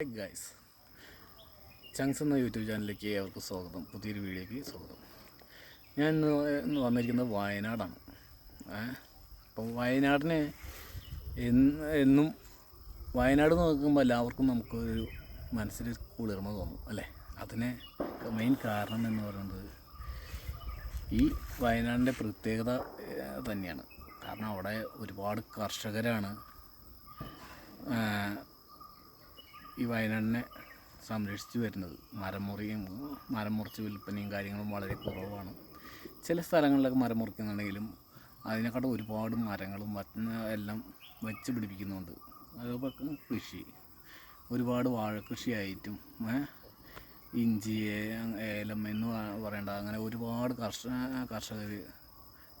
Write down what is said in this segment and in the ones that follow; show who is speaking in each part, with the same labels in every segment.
Speaker 1: Guys ചങ്സ് എന്ന YouTube ചാനലിലേക്ക് അവർക്ക് സ്വാഗതം. പുതിയൊരു വീഡിയോയ്ക്ക് സ്വാഗതം. ഞാൻ ഇന്ന് ഇന്ന് വന്നിരിക്കുന്നത് വയനാടാണ്. അപ്പം വയനാടിനെ എന്നും വയനാട് നോക്കുമ്പോൾ എല്ലാവർക്കും നമുക്കൊരു മനസ്സിൽ കുളിർമ തോന്നും അല്ലേ? അതിന് മെയിൻ കാരണം എന്ന് പറയുന്നത് ഈ വയനാടിന്റെ പ്രത്യേകത തന്നെയാണ്. കാരണം അവിടെ ഒരുപാട് കർഷകരാണ് ആ, ഈ വയനാടിനെ സംരക്ഷിച്ചു വരുന്നത്. മരം മുറിയും മരം മുറിച്ച് വിൽപ്പനയും കാര്യങ്ങളും വളരെ കുറവാണ്. ചില സ്ഥലങ്ങളിലൊക്കെ മരം മുറിക്കുന്നുണ്ടെങ്കിലും അതിനെക്കാട്ടും ഒരുപാട് മരങ്ങളും എല്ലാം വെച്ച് പിടിപ്പിക്കുന്നുണ്ട്. അതേപോലെ കൃഷി. ഒരുപാട് വാഴക്കൃഷിയായിട്ടും ഇഞ്ചി ഏലം എന്ന് പറയേണ്ട അങ്ങനെ ഒരുപാട് കർഷക കർഷകർ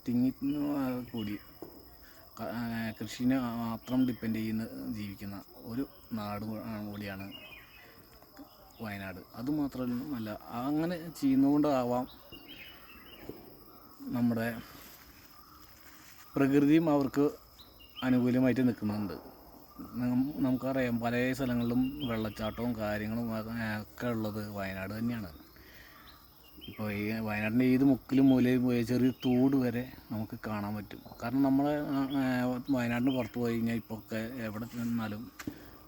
Speaker 1: തിങ്ങി കൂടി കൃഷിനെ മാത്രം ഡിപ്പെൻഡ് ചെയ്യുന്ന ജീവിക്കുന്ന ഒരു നാട് കൂടിയാണ് വയനാട്. അതുമാത്രമല്ല അങ്ങനെ ചെയ്യുന്നതുകൊണ്ടാവാം നമ്മുടെ പ്രകൃതിയും അവർക്ക് അനുകൂലമായിട്ട് നിൽക്കുന്നുണ്ട്. നമുക്കറിയാം പല സ്ഥലങ്ങളിലും വെള്ളച്ചാട്ടവും കാര്യങ്ങളും ഒക്കെ ഉള്ളത് വയനാട് തന്നെയാണ്. ഇപ്പോൾ ഈ വയനാടിന്റെ ഏത് മുക്കിലും മൂലയിൽ പോയ ചെറിയ തോട് വരെ നമുക്ക് കാണാൻ പറ്റും. കാരണം നമ്മളെ വയനാടിന് പുറത്ത് പോയി കഴിഞ്ഞാൽ ഇപ്പോൾ ഒക്കെ എവിടെ നിന്നാലും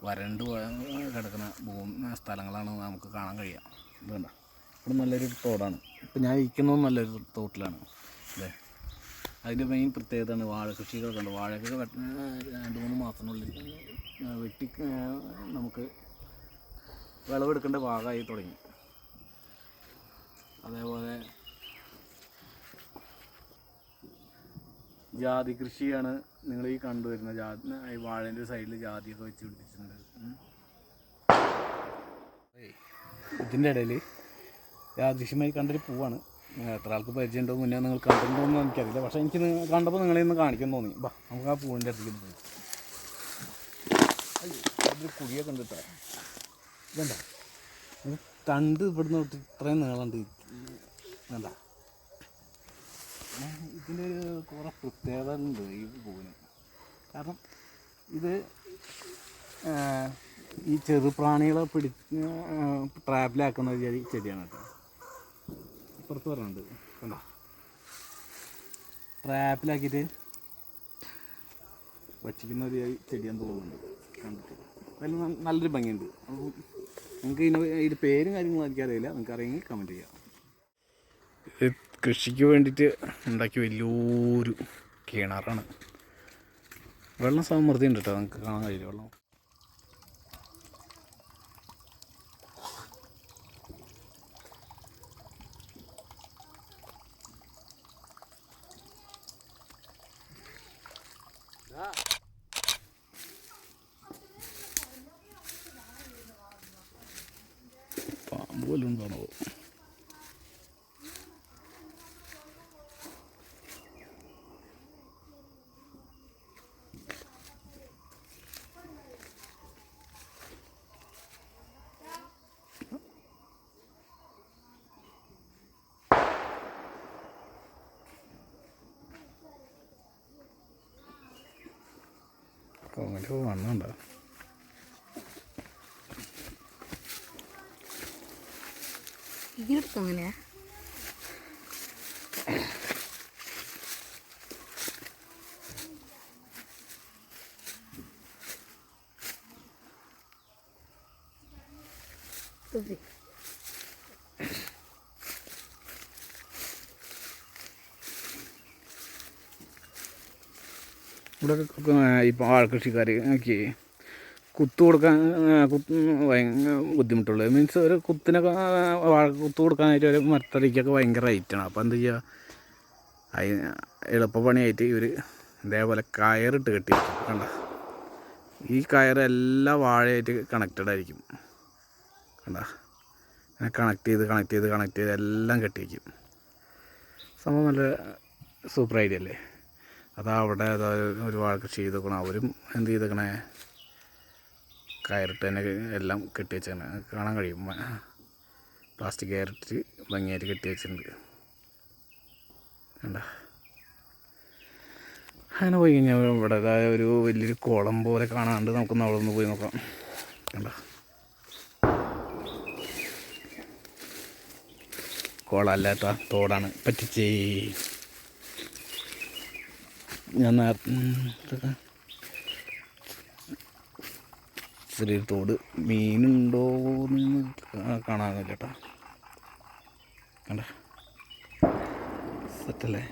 Speaker 1: വരണ്ട് കിടക്കുന്ന ഭൂമി സ്ഥലങ്ങളാണ് നമുക്ക് കാണാൻ കഴിയുക അതുകൊണ്ടാണ് കണ്ട? ഇവിടെ നല്ലൊരു തോടാണ്. ഇപ്പം ഞാൻ ഇരിക്കുന്നതും നല്ലൊരു തോട്ടിലാണ്. അല്ലേ അതിന്റെ മെയിൻ പ്രത്യേകതയാണ് വാഴ. കൃഷികളൊക്കെ ഉണ്ട്. വാഴയൊക്കെ വെട്ട രണ്ട് മൂന്ന് മാസത്തിനുള്ളിൽ വെട്ടി നമുക്ക് വിളവെടുക്കേണ്ട ഭാഗമായി തുടങ്ങി. അതേപോലെ ജാതി കൃഷിയാണ് നിങ്ങൾ ഈ കണ്ടുവരുന്ന ജാതി ഈ വാഴേന്റെ സൈഡിൽ ജാതിയൊക്കെ വെച്ച്. ഏയ്, ഇതിന്റെ ഇടയിൽ യാദൃശ്യമായി കണ്ടൊരു പൂവാണ്. എത്ര ആൾക്ക് പരിചയമുണ്ടോ മുന്നേ നിങ്ങൾ കണ്ടിട്ടുണ്ടോ എന്ന് എനിക്കറിയില്ല. പക്ഷേ എനിക്ക് കണ്ടപ്പോൾ നിങ്ങളെ ഒന്ന് കാണിക്കാൻ തോന്നി. ബാ നമുക്ക് ആ പൂവിന്റെ അടുത്തേക്ക് പോയി. അതൊരു കുഴിയൊക്കെ ഉണ്ട് കേട്ടോ. തണ്ട് ഇവിടുന്ന് തൊട്ട് ഇത്രയും നീളമുണ്ട്. വേണ്ട. ഇതിന്റെ ഒരു കുറേ പ്രത്യേകത ഉണ്ട് ഈ പൂവിന്. കാരണം ഇത് ഈ ചെറുപ്രാണികളെ പിടി ട്രാപ്പിലാക്കുന്ന ചെടി ചെടിയാണ് കേട്ടോ. പുറത്ത് പറഞ്ഞിട്ടുണ്ട് കണ്ടോ? ട്രാപ്പിലാക്കിയിട്ട് ഭക്ഷിക്കുന്ന ഒരു ചെടിയാന്ന് തോന്നുന്നുണ്ട്. കണ്ടിട്ട്. അതിൽ നല്ലൊരു ഭംഗിയുണ്ട്. അപ്പോൾ നിങ്ങൾക്ക് ഇതിന്റെ ഇതിന്റെ പേരും കാര്യങ്ങളും എനിക്കറിയില്ല നിങ്ങൾക്ക് അറിയെങ്കിൽ കമന്റ് ചെയ്യാം. കൃഷിക്ക് വേണ്ടിയിട്ട് ഉണ്ടാക്കിയ വലിയൊരു കിണറാണ്. വെള്ളം സമൃദ്ധി ഉണ്ട് കേട്ടോ നമുക്ക് കാണാൻ കഴിയില്ല വെള്ളം. പാമ്പ് വല്ലതും ഉണ്ടോ? കോങ്ങൽ വണ്ണുണ്ടോ
Speaker 2: ഇതിലെടുക്കും എങ്ങനെയാ
Speaker 1: ഇവിടെ ഇപ്പോൾ ആൾകൃഷിക്കാർ നോക്കി കുത്തു കൊടുക്കാൻ കുത്ത് ഭയങ്കര ബുദ്ധിമുട്ടുള്ളത്. മീൻസ് ഒരു കുത്തിനൊക്കെ കുത്തു കൊടുക്കാനായിട്ട് ഒരു മരത്തടിക്കൊക്കെ ഭയങ്കര റേറ്റാണ് അപ്പോൾ എന്താ ചെയ്യുക അതിന് എളുപ്പപ്പണിയായിട്ട് ഇവർ ഇതേപോലെ കയറിട്ട് കെട്ടി. കണ്ട? ഈ കയർ വാഴയായിട്ട് കണക്റ്റഡ് ആയിരിക്കും. കണ്ട? കണക്ട് ചെയ്ത് കണക്ട് ചെയ്ത് കണക്ട് ചെയ്ത് എല്ലാം കെട്ടി വയ്ക്കും സംഭവം നല്ല സൂപ്പർ ഐഡിയ അല്ലേ? അതാ അവിടെ ഒരുപാട് കൃഷി ചെയ്തേക്കണം. അവരും എന്ത് ചെയ്തേക്കണേ? കയറിട്ട് തന്നെ എല്ലാം കെട്ടി വെച്ചാണ് കാണാൻ കഴിയും. പ്ലാസ്റ്റിക് കയറിട്ട് ഭംഗിയായിട്ട് കെട്ടി വെച്ചിട്ടുണ്ട്. കണ്ട? അങ്ങനെ പോയി കഴിഞ്ഞാൽ ഇവിടെ ഒരു വലിയൊരു കുളം പോലെ കാണാണ്ട് നമുക്കൊന്ന് അവിടെ ഒന്ന് പോയി നോക്കാം. കണ്ട? കുളമല്ലാത്ത തോടാണ്. പറ്റിച്ചേ. ഞാൻ നേരത്തെ ചെറിയൊരു തോട്. മീനുണ്ടോ എന്ന് കാണാനില്ല കേട്ടോ. കണ്ട? സെറ്റല്ലേ?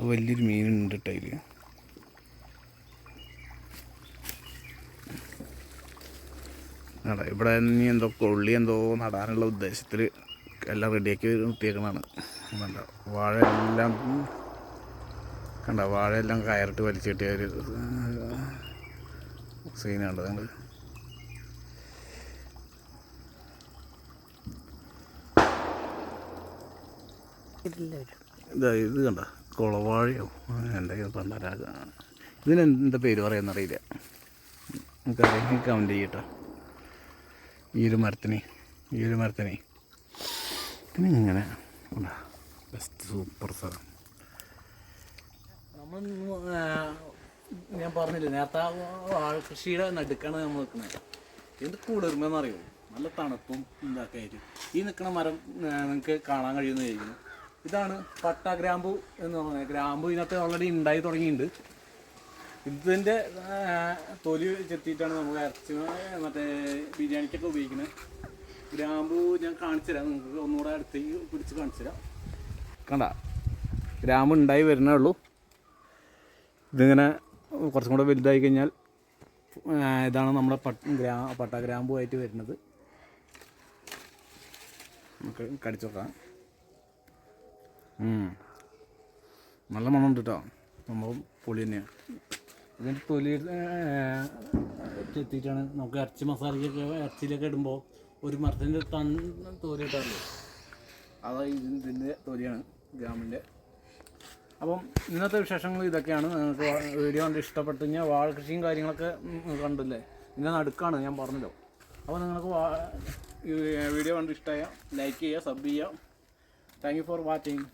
Speaker 1: വലിയൊരു മീനുണ്ട് കേട്ടോ അതിൽ അതെ ഇവിടെ ഇനി എന്തോ ഉള്ളി എന്തോ നടാനുള്ള ഉദ്ദേശത്തിൽ എല്ലാം റെഡിയാക്കി നിർത്തിയേക്കണതാണ്. കണ്ട വാഴ എല്ലാം കണ്ട വാഴയെല്ലാം കയറിട്ട് വലിച്ചു കിട്ടിയ ഒരു സീനാണ് നിങ്ങൾ ഇതാ ഇത് കണ്ട കുളവാഴയോ? എന്തൊക്കെയോ പണ്ടാരാ ഇതിന് എന്താ പേര് പറയുന്നറിയില്ല നമുക്കറിയാം കമന്റ് ചെയ്യട്ടോ. ഈ ഒരു മരത്തിന് ഈ ഒരു മരത്തിന്. പിന്നെ ഇങ്ങനെ ബെസ്റ്റ് സൂപ്പർ സ്ഥലം നമ്മൾ ഞാൻ പറഞ്ഞില്ല നേരത്തെ കൃഷിയുടെ നടുക്കാണ് നമ്മൾ നിൽക്കുന്നത്. എന്ത് കുളിർമെന്നറിയോ നല്ല തണുപ്പും ഇതൊക്കെ ആയിട്ട്. ഈ നിൽക്കുന്ന മരം നിങ്ങൾക്ക് കാണാൻ കഴിയുന്ന കഴിയുന്നു ഇതാണ് പട്ട ഗ്രാമ്പു എന്ന് പറഞ്ഞത് ഗ്രാമ്പു ഇതിനകത്ത് ഓൾറെഡി ഉണ്ടായി തുടങ്ങിയിട്ടുണ്ട്. ഇതിന്റെ തൊലി ചെത്തിയിട്ടാണ് നമ്മൾ ഇറച്ചി മറ്റേ ബിരിയാണിക്കൊക്കെ ഉപയോഗിക്കുന്നത്. ഗ്രാമ്പു ഞാൻ കാണിച്ചു നിങ്ങൾക്ക് ഒന്നുകൂടെ അടുത്തേക്ക് പിടിച്ച് കാണിച്ചു കണ്ട ഗ്രാമ്പ് ഉണ്ടായി വരുന്നേ ഉള്ളൂ. ഇതിങ്ങനെ കുറച്ചും കൂടെ വലുതായി കഴിഞ്ഞാൽ ഇതാണ് നമ്മുടെ പട്ട ഗ്രാ പട്ട ഗ്രാമ്പുമായിട്ട് വരുന്നത്. നമുക്ക് കടിച്ചു നോക്കാം. നല്ല മണമുണ്ട് കേട്ടോ നമ്മൾ പൊളി തന്നെയാണ്. ഇതിന്റെ തൊലി ചെത്തിയിട്ടാണ് നമുക്ക് ഇറച്ചി മസാലയ്ക്കൊക്കെ ഇറച്ചിയിലൊക്കെ ഇടുമ്പോൾ ഒരു മരത്തിന്റെ തന്ന തൊലി ഇട്ടാറല്ലോ അതാ ഇതിന്റെ തോരിയാണ് ഗ്രാമിന്റെ അപ്പം ഇന്നത്തെ വിശേഷങ്ങൾ ഇതൊക്കെയാണ്. നിങ്ങൾക്ക് വീഡിയോ കണ്ട് ഇഷ്ടപ്പെട്ടു കഴിഞ്ഞാൽ വാഴ കൃഷിയും കാര്യങ്ങളൊക്കെ കണ്ടില്ലേ? ഇതിന്റെ നടുക്കാണ് ഞാൻ പറഞ്ഞല്ലോ അപ്പോൾ നിങ്ങൾക്ക് വീഡിയോ കണ്ട് ഇഷ്ടമായ ലൈക്ക് ചെയ്യുക സബ് ചെയ്യുക. Thank you for watching